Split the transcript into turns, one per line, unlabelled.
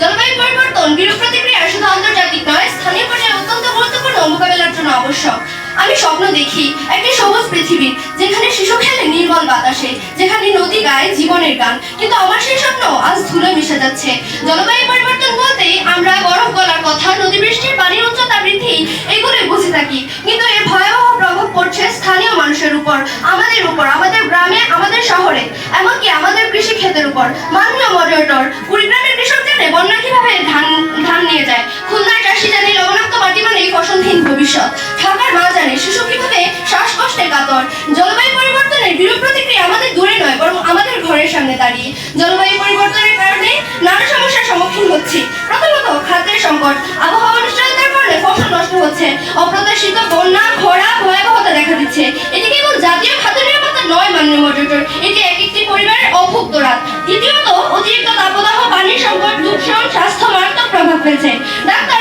জলবায়ু পরিবর্তন আন্তর্জাতিক নয়, স্থানীয় অত্যন্ত গুরুত্বপূর্ণ মোকাবেলার জন্য আমি স্বপ্ন দেখি একটি সবুজ পৃথিবী, যেখানে শিশু খেলে নির্মল বাতাসে, যেখানে নদী গায় জীবনের গান। কিন্তু আমার সেই স্বপ্ন আজ ধুলো মিশে যাচ্ছে। জলবায়ু পরিবর্তন বলতেই আমরা বরফ গলার কথা, নদী বৃষ্টির পানির উচ্চতা বৃদ্ধি, এগুলোই বুঝে থাকি। কিন্তু এর ভয়াবহ প্রভাব পড়ছে স্থানীয় মানুষের উপর, আমাদের উপর, আমাদের গ্রামে এমনকি আমাদের কৃষি ক্ষেতের উপর মাননীয় মডারেটর কুড়িগ্রামের কৃষক জানে বন্যা কীভাবে ধান ধান নিয়ে যায়। খুলনার চাষি জানে লবণাক্ত মাটি মানে ফসলহীন ভবিষ্যৎ। ঢাকার মা জানে শিশু কীভাবে শ্বাসকষ্টে কাতর। জলবায়ু পরিবর্তনের বিরূপ প্রতিক্রিয়া আমাদের দূরে নয়, বরং আমাদের ঘরের সামনে দাঁড়িয়ে। জলবায়ু পরিবর্তনের কারণে নানা সমস্যার সম্মুখীন হচ্ছি। প্রথমত, খাদ্যের সংকট। আবহাওয়া অনিশ্চয়তার কারণে ফসল নষ্ট হচ্ছে। অপ্রত্যাশিত বন্যা, খরা ভয়াবহতা দেখা দিচ্ছে। এটি কেবল জাতীয় খাদ্য নিরাপত্তা নয় মাননীয় মডারেটর এটি পরিবারের অভুক্ত রাত। দ্বিতীয়ত অতিরিক্ত তাপদাহ পানির সংকট দূষণ স্বাস্থ্য মারাত্মক প্রভাব ফেলছে। ডাক্তার